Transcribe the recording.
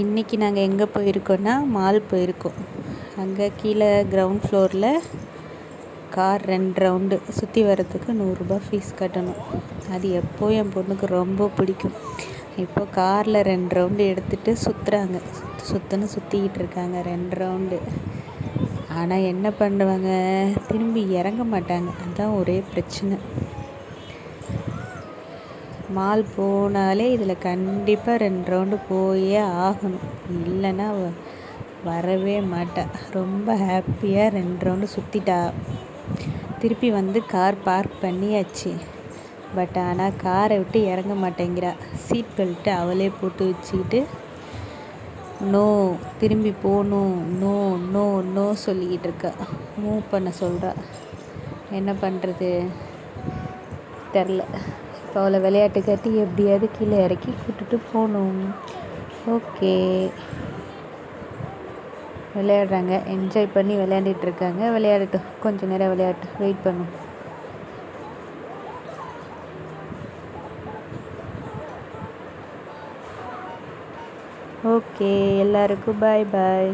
இன்றைக்கி நாங்கள் எங்கே போயிருக்கோன்னா மால் போயிருக்கோம். அங்கே கீழே கிரவுண்ட் ஃப்ளோரில் கார் ரெண்டு ரவுண்டு சுற்றி வர்றதுக்கு நூறுரூபா ஃபீஸ் கட்டணும். அது எப்போ என் பொண்ணுக்கு ரொம்ப பிடிக்கும். இப்போ காரில் ரெண்டு ரவுண்டு எடுத்துகிட்டு சுற்றுறாங்க சுற்று சுற்றுன்னு சுற்றிக்கிட்டு இருக்காங்க ரெண்டு ரவுண்டு ஆனால் என்ன பண்ணுவாங்க? திரும்பி இறங்க மாட்டாங்க. அதுதான் ஒரே பிரச்சனை. மால் போனாலே இதில் கண்டிப்பாக ரெண்டு ரவுண்டு போயே ஆகணும். இல்லைன்னா வரவே மாட்டா. ரொம்ப ஹாப்பியாக ரெண்டு ரவுண்டு சுற்றிட்டா திருப்பி வந்து கார் பார்க் பண்ணியாச்சு. பட் ஆனால் காரை விட்டு இறங்க மாட்டேங்கிறா. சீட் பெல்ட்டு அவளே போட்டு வச்சுக்கிட்டு நோ திரும்பி போகணும். நோ நோ நோ சொல்லிக்கிட்டு இருக்கா. மூவ் பண்ண சொல்கிறா என்ன பண்ணுறது தெரில. இப்போ அவளை விளையாட்டு காட்டி எப்படியாவது கீழே இறக்கி கூட்டுட்டு போகணும். ஓகே. விளையாடுறாங்க. என்ஜாய் பண்ணி விளையாண்டுட்டு இருக்காங்க. விளையாடட்டும். கொஞ்ச நேரம் விளையாட்டு. வெயிட் பண்ணும். ஓகே. எல்லாருக்கும் பாய் பாய்